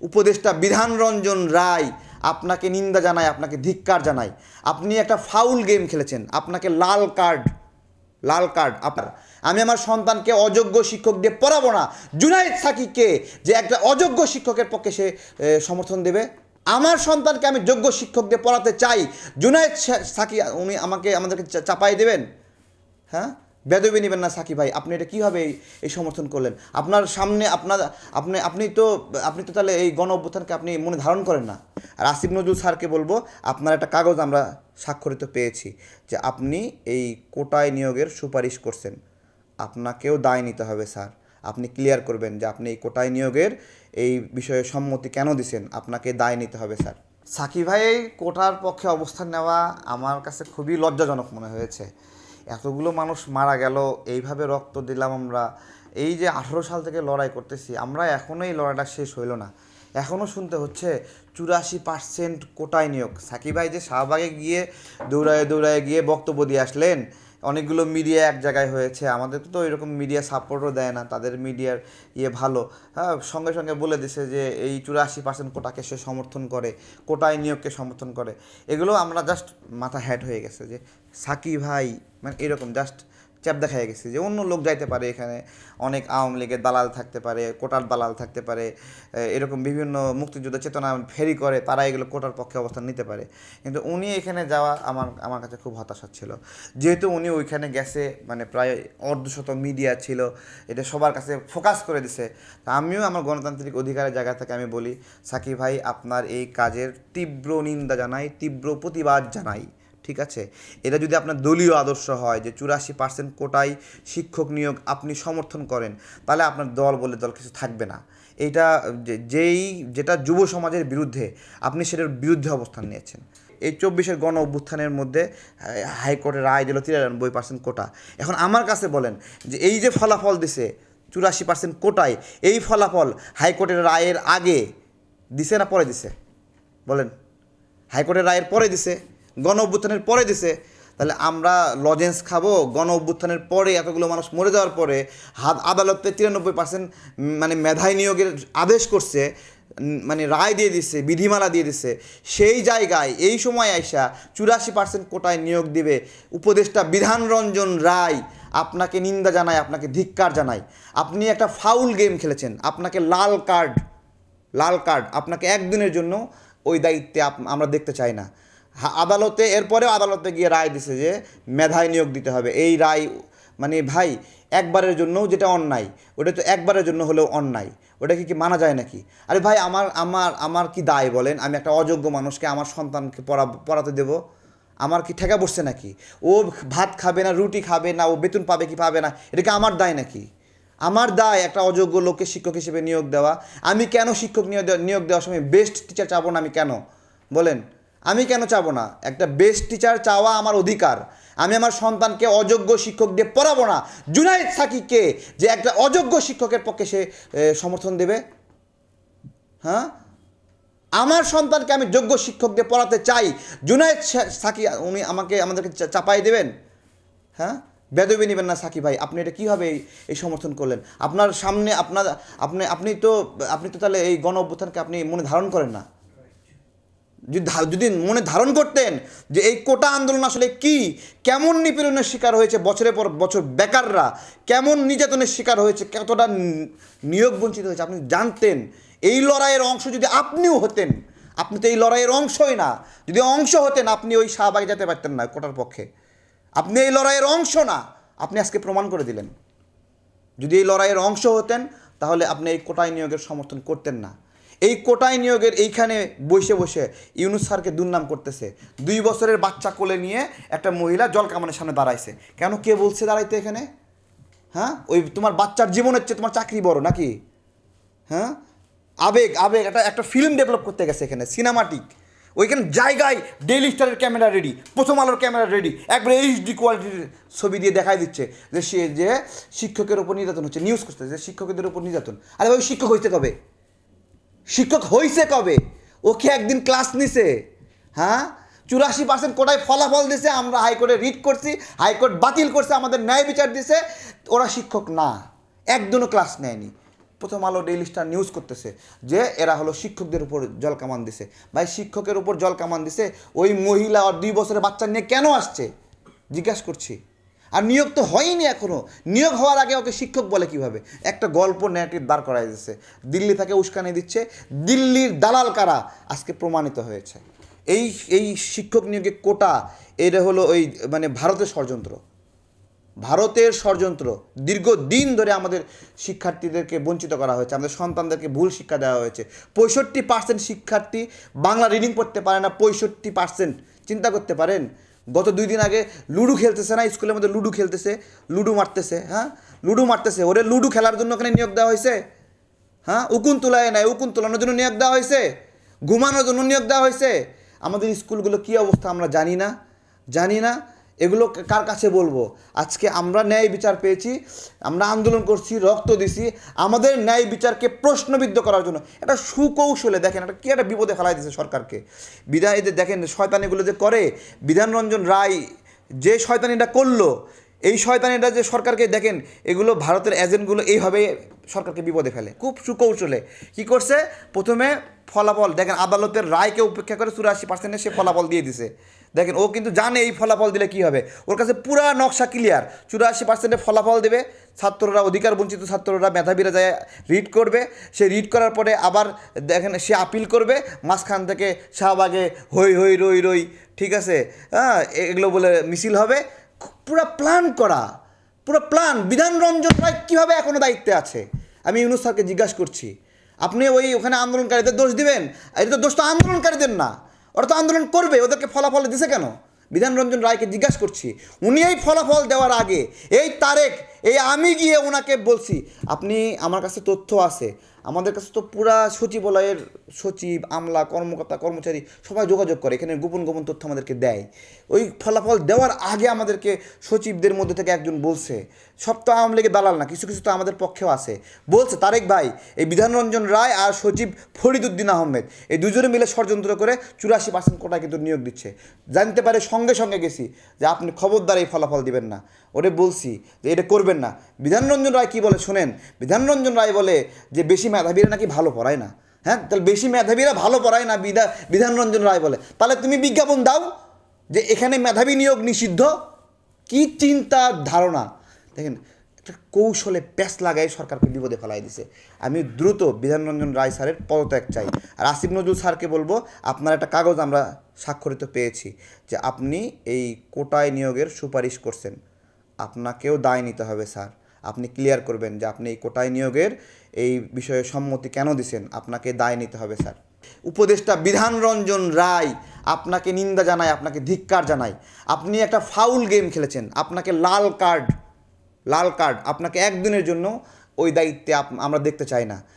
উপদেষ্টা বিধানরঞ্জন রায় আপনাকে নিন্দা জানায়, আপনাকে ধিক্কার জানায়। আপনি একটা ফাউল গেম খেলেছেন, আপনাকে লাল কার্ড লাল কার্ড আপনার। আমি আমার সন্তানকে অযোগ্য শিক্ষক দিয়ে পড়াবো না। জুনাইদ সাকিকে যে একটা অযোগ্য শিক্ষকের পক্ষে সে সমর্থন দেবে, আমার সন্তানকে আমি যোগ্য শিক্ষক দিয়ে পড়াতে চাই। জুনাইদ সা- সাকি, উনি আমাকে, আমাদেরকে চাপাই দেবেন? হ্যাঁ? বেদবি নেবেন না সাকি ভাই। আপনি এটা কীভাবে এই সমর্থন করলেন? আপনার সামনে আপনার আপনি আপনি তো আপনি তো তাহলে এই গণ অভ্যুত্থানকে আপনি মনে ধারণ করেন না। আর আসিফ নজরুল স্যারকে বলব, আপনার একটা কাগজ আমরা স্বাক্ষরিত পেয়েছি যে আপনি এই কোটায় নিয়োগের সুপারিশ করছেন। আপনাকেও দায় নিতে হবে স্যার। আপনি ক্লিয়ার করবেন যে আপনি এই কোটায় নিয়োগের এই বিষয়ে সম্মতি কেন দিছেন। আপনাকে দায় নিতে হবে স্যার। সাকি ভাই কোটার পক্ষে অবস্থান নেওয়া আমার কাছে খুবই লজ্জাজনক মনে হয়েছে। এতগুলো মানুষ মারা গেল, এইভাবে রক্ত দিলাম আমরা। এই যে আঠেরো সাল থেকে লড়াই করতেছি, আমরা এখনও এই লড়াইটা শেষ হইল না। এখনও শুনতে হচ্ছে চুরাশি পার্সেন্ট কোটায় নিয়োগ। সাকিব ভাই যে শাহবাগে গিয়ে দৌড়ায় দৌড়ায় গিয়ে বক্তব্য দিয়ে আসলেন অনেকগুলো মিডিয়া এক জায়গায় হয়েছে। আমাদের তো এরকম মিডিয়া সাপোর্টও দেয় না, তাদের মিডিয়ার ইয়ে ভালো। হ্যাঁ সঙ্গে সঙ্গে বলে দিছে যে এই চুরাশি পার্সেন্ট কোটাকে সে সমর্থন করে, কোটায় নিয়োগকে সমর্থন করে। এগুলো আমরা জাস্ট মাথা হ্যাট হয়ে গেছে যে সাকি ভাই মানে এরকম জাস্ট চ্যাপ দেখা গেছে যে অন্য লোক যাইতে পারে এখানে, অনেক আওয়ামী লীগের দালাল থাকতে পারে, কোটার দালাল থাকতে পারে এরকম বিভিন্ন মুক্তিযুদ্ধ চেতনা ফেরি করে তারা এগুলো কোটার পক্ষে অবস্থান নিতে পারে। কিন্তু উনি এখানে যাওয়া আমার আমার কাছে খুব হতাশা ছিল। যেহেতু উনি ওইখানে গেছে মানে প্রায় অর্ধশত মিডিয়া ছিল, এটা সবার কাছে ফোকাস করে দিছে। আমিও আমার গণতান্ত্রিক অধিকারের জায়গা থেকে আমি বলি, সাকিব ভাই, আপনার এই কাজের তীব্র নিন্দা জানাই, তীব্র প্রতিবাদ জানাই। ঠিক আছে? এটা যদি আপনার দলীয় আদর্শ হয় যে চুরাশি পার্সেন্ট কোটায় শিক্ষক নিয়োগ আপনি সমর্থন করেন, তাহলে আপনার দল বলে দল কিছু থাকবে না। এইটা যেই, যেটা যুব সমাজের বিরুদ্ধে আপনি সেটার বিরুদ্ধে অবস্থান নিয়েছেন। এই চব্বিশের গণ অভ্যুত্থানের মধ্যে হাইকোর্টের রায় দিল তিরানব্বই পার্সেন্ট কোটা। এখন আমার কাছে বলেন যে, এই যে ফলাফল দিছে চুরাশি পার্সেন্ট কোটায়, এই ফলাফল হাইকোর্টের রায়ের আগে দিছে না পরে দিছে? বলেন। হাইকোর্টের রায়ের পরে দিছে? গণ অভ্যুত্থানের পরে দিছে, তাহলে আমরা লজেন্স খাব গণ অভ্যুত্থানের পরে এতগুলো মানুষ মরে যাওয়ার পরে হাত আদালতে তিরানব্বই পার্সেন্ট মানে মেধায় নিয়োগের আদেশ করছে মানে রায় দিয়ে দিচ্ছে বিধিমালা দিয়ে দিচ্ছে সেই জায়গায়, এই সময় আইসা চুরাশি পার্সেন্ট কোটায় নিয়োগ দিবে উপদেষ্টা বিধানরঞ্জন রায়। আপনাকে নিন্দা জানায় আপনাকে ধিক্কার জানায় আপনি একটা ফাউল গেম খেলেছেন, আপনাকে লাল কার্ড লাল কার্ড আপনাকে একদিনের জন্য ওই দায়িত্বে আমরা দেখতে চাই না। আদালতে, এরপরেও আদালতে গিয়ে রায় দিছে যে মেধায় নিয়োগ দিতে হবে। এই রায় মানে ভাই, একবারের জন্যও যেটা অন্যায়, ওটা তো একবারের জন্য হলেও অন্যায় ওটাকে কি মানা যায় নাকি? আরে ভাই, আমার আমার আমার কি দায় বলেন? আমি একটা অযোগ্য মানুষকে, আমার সন্তানকে পড়া, পড়াতে দেবো? আমার কি ঠেকা বসছে নাকি? ও ভাত খাবে না, রুটি খাবে না, ও বেতন পাবে কি পাবে না, এটা কি আমার দায় নাকি? আমার দায় একটা অযোগ্য লোককে শিক্ষক হিসেবে নিয়োগ দেওয়া। আমি কেন শিক্ষক নিয়োগ নিয়োগ দেওয়ার সময় বেস্ট টিচার চাবো না আমি কেন? বলেন। আমি কেন চাবো না? একটা বেস্ট টিচার চাওয়া আমার অধিকার। আমি আমার সন্তানকে অযোগ্য শিক্ষক দিয়ে পড়াবো না। জুনাইদ সাকিকে যে একটা অযোগ্য শিক্ষকের পক্ষে সে সমর্থন দেবে? হ্যাঁ? আমার সন্তানকে আমি যোগ্য শিক্ষক দিয়ে পড়াতে চাই। জুনাইদ সা- সাকি, উনি আমাকে, আমাদেরকে চাপাই দেবেন? হ্যাঁ? বেদবি নেবেন না সাকি ভাই। আপনি এটা কীভাবে এই সমর্থন করলেন? আপনার সামনে আপনার, আপনি আপনি তো আপনি তো তাহলে এই গণ অভ্যুত্থানকে আপনি মনে ধারণ করেন না? যদি মনে ধারণ করতেন যে এই কোটা আন্দোলন আসলে কি, কেমন নিপীড়নের শিকার হয়েছে বছরের পর বছর বেকাররা, কেমন নির্যাতনের শিকার হয়েছে, কতটা নিয়োগ বঞ্চিত হয়েছে, আপনি জানতেন। এই লড়াইয়ের অংশ যদি আপনিও হতেন, আপনি তো এই লড়াইয়ের অংশই না। যদি অংশ হতেন, আপনি ওই শাহবাগে যেতে পারতেন না কোটার পক্ষে। আপনি এই লড়াইয়ের অংশ না, আপনি আজকে প্রমাণ করে দিলেন। যদি এই লড়াইয়ের অংশ হতেন, তাহলে আপনি এই কোটায় নিয়োগের সমর্থন করতেন না। এই কোটায় নিয়োগের এইখানে বসে বসে ইউনুস স্যারকে দুর্নাম করতেছে। দুই বছরের বাচ্চা কোলে নিয়ে একটা মহিলা জল কামানের সামনে দাঁড়াইছে। কেন কে বলছে দাঁড়াইতে এখানে? হ্যাঁ? ওই তোমার বাচ্চার জীবনের চেয়ে তোমার চাকরি বড় নাকি? হ্যাঁ? আবেগ আবেগ, একটা একটা ফিল্ম ডেভেলপ করতে গেছে এখানে সিনেমাটিক ওইখানে জায়গায় ডেইলি স্টারের ক্যামেরা রেডি প্রথম আলোর ক্যামেরা রেডি একবারে এইচডি কোয়ালিটির ছবি দিয়ে দেখাই দিচ্ছে যে সে, যে শিক্ষকের উপর নির্যাতন হচ্ছে নিউজ করছে যে শিক্ষকদের উপর নির্যাতন। আরে ভাই শিক্ষক হইতে কবে? শিক্ষক হইছে কবে? ও কি একদিন ক্লাস নিছে? হ্যাঁ? চুরাশি পার্সেন্ট কোটায় ফলাফল দিছে, আমরা হাইকোর্টে রিট করছি হাইকোর্ট বাতিল করছে, আমাদের ন্যায় বিচার দিছে। ওরা শিক্ষক না, একদিনও ক্লাস নেয়নি। প্রথম আলো ডেইলি স্টার নিউজ করতেছে যে এরা হলো শিক্ষকদের উপর জল কামান দিছে। ভাই, শিক্ষকের উপর জল কামান দিছে, ওই মহিলা আর দুই বছরের বাচ্চা নিয়ে কেন আসছে? জিজ্ঞাসা করছি। আর নিয়োগ তো হয়নি এখনও নিয়োগ হওয়ার আগে ওকে শিক্ষক বলে কীভাবে? একটা গল্প নেগেটিভ দাঁড় করাই দিচ্ছে দিল্লি থেকে উস্কানি দিচ্ছে। দিল্লির দালাল কারা? আজকে প্রমাণিত হয়েছে। এই এই শিক্ষক নিয়োগে কোটা, এটা হলো ওই মানে ভারতের ষড়যন্ত্র। ভারতের ষড়যন্ত্র। দীর্ঘদিন ধরে আমাদের শিক্ষার্থীদেরকে বঞ্চিত করা হয়েছে। আমাদের সন্তানদেরকে ভুল শিক্ষা দেওয়া হয়েছে। পঁয়ষট্টি পার্সেন্ট শিক্ষার্থী বাংলা রিডিং পড়তে পারে না। পঁয়ষট্টি পার্সেন্ট চিন্তা করতে পারেন? গত দুই দিন আগে লুডু খেলতেছে না, স্কুলের মধ্যে লুডু খেলতেছে, লুডু মারতেছে হ্যাঁ? লুডু মারতেছে, ওরে লুডু খেলার জন্য ওখানে নিয়োগ দেওয়া হয়েছে হ্যাঁ? উকুন তোলায় নাই, উকুন তোলানোর জন্য নিয়োগ দেওয়া হয়েছে, ঘুমানোর জন্য নিয়োগ দেওয়া হয়েছে। আমাদের স্কুলগুলো কী অবস্থা আমরা জানি না জানি না। এগুলো কার কাছে বলব? আজকে আমরা ন্যায় বিচার পেয়েছি, আমরা আন্দোলন করছি, রক্ত দিছি, আমাদের ন্যায় বিচারকে প্রশ্নবিদ্ধ করার জন্য। এটা সুকৌশলে দেখেন এটা কী একটা বিপদে ফেলাই দিয়েছে সরকারকে। বিধান এদের দেখেন, শয়তানিগুলো যে করে, বিধানরঞ্জন রায় যে শয়তানিটা করল, এই শয়তানিটা যে সরকারকে দেখেন, এগুলো ভারতের এজেন্টগুলো এইভাবে সরকারকে বিপদে ফেলে। খুব সুকৌশলে। কি করছে? প্রথমে ফলাফল, দেখেন, আদালতের রায়কে উপেক্ষা করে চুরাশি পার্সেন্টে সে ফলাফল দিয়ে দিছে। দেখেন, ও কিন্তু জানে এই ফলাফল দিলে কি হবে। ওর কাছে পুরা নকশা ক্লিয়ার চুরাশি পার্সেন্টে ফলাফল দেবে। ছাত্ররা, অধিকার বঞ্চিত ছাত্ররা, মেধাবীরা যায় রিড করবে। সে রিড করার পরে আবার দেখেন, সে আপিল করবে। মাঝখান থেকে শাহবাগে, হই হই, রই রই। ঠিক আছে? হ্যাঁ এগুলো বলে মিছিল হবে। পুরো প্ল্যান করা। পুরো প্ল্যান বিধান রঞ্জন রায় কীভাবে এখনও দায়িত্বে আছে? আমি ইউনুস স্যারকে জিজ্ঞাসা করছি। আপনি ওই ওখানে আন্দোলনকারীদের দোষ দিবেন? এটা তো দোষ তো আন্দোলনকারীদের না। ওরা তো আন্দোলন করবে, ওদেরকে ফলাফল দিছে কেন? বিধানরঞ্জন রায়কে জিজ্ঞাসা করছি। উনি এই ফলাফল দেওয়ার আগে এই তারেক এই আমি গিয়ে ওনাকে বলছি, আপনি আমার কাছে তথ্য আছে। আমাদের কাছে তো পুরা সচিবালয়ের সচিব, আমলা, কর্মকর্তা, কর্মচারী সবাই যোগাযোগ করে। এখানে গোপন গোপন তথ্য আমাদেরকে দেয়। ওই ফলাফল দেওয়ার আগে আমাদেরকে সচিবদের মধ্যে থেকে একজন বলছে, সব তো আওয়ামী লীগের দালাল না, কিছু কিছু তো আমাদের পক্ষেও আছে। বলছে, তারেক ভাই, এই বিধানরঞ্জন রায় আর সচিব ফরিদুদ্দিন আহমেদ, এই দুজনে মিলে ষড়যন্ত্র করে চুরাশি পার্সেন্ট কোটা কিন্তু নিয়োগ দিচ্ছে। জানতে পারে সঙ্গে সঙ্গে গেছি যে আপনি খবরদার এই ফলাফল দিবেন না। ওরে বলছি যে এটা করবেন না। বিধানরঞ্জন রায় কি বলে শোনেন? বিধানরঞ্জন রায় বলে যে বেশি মেধাবীরা নাকি ভালো পড়ায় না। হ্যাঁ? তাহলে বেশি মেধাবীরা ভালো পড়ায় না বিধা বিধানরঞ্জন রায় বলে। তাহলে তুমি বিজ্ঞাপন দাও যে এখানে মেধাবী নিয়োগ নিষিদ্ধ। কি চিন্তা ধারণা? দেখেন, একটা কৌশলে প্যাস লাগাই সরকারকে বিপদে ফেলাই দিছে। আমি দ্রুত বিধানরঞ্জন রায় স্যারের পদত্যাগ চাই। আর আসিফ নজরুল স্যারকে বলব, আপনার একটা কাগজ আমরা স্বাক্ষরিত পেয়েছি যে আপনি এই কোটায় নিয়োগের সুপারিশ করছেন। আপনাকেও দায় নিতে হবে, স্যার। আপনি ক্লিয়ার করবেন যে আপনি এই কোটায় নিয়োগের এই বিষয়ে সম্মতি কেন দিছেন, আপনাকে দায় নিতে হবে, স্যার। উপদেষ্টা বিধানরঞ্জন রায় আপনাকে নিন্দা জানায়, আপনাকে ধিক্কার জানায়। আপনি একটা ফাউল গেম খেলেছেন, আপনাকে লাল কার্ড লাল কার্ড আপনাকে একদিনের জন্য ওই দায়িত্বে আমরা দেখতে চাই না।